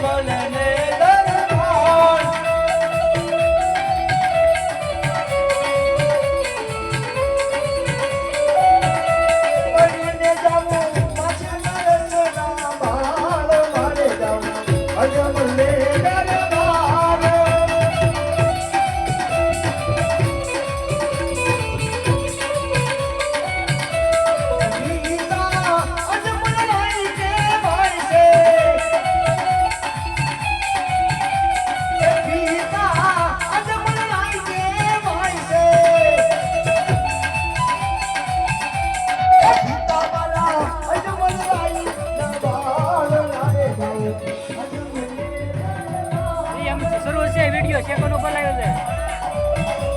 Bravo, Lele. એમ શરૂ છે video check ઉપર લાવ્યો છે.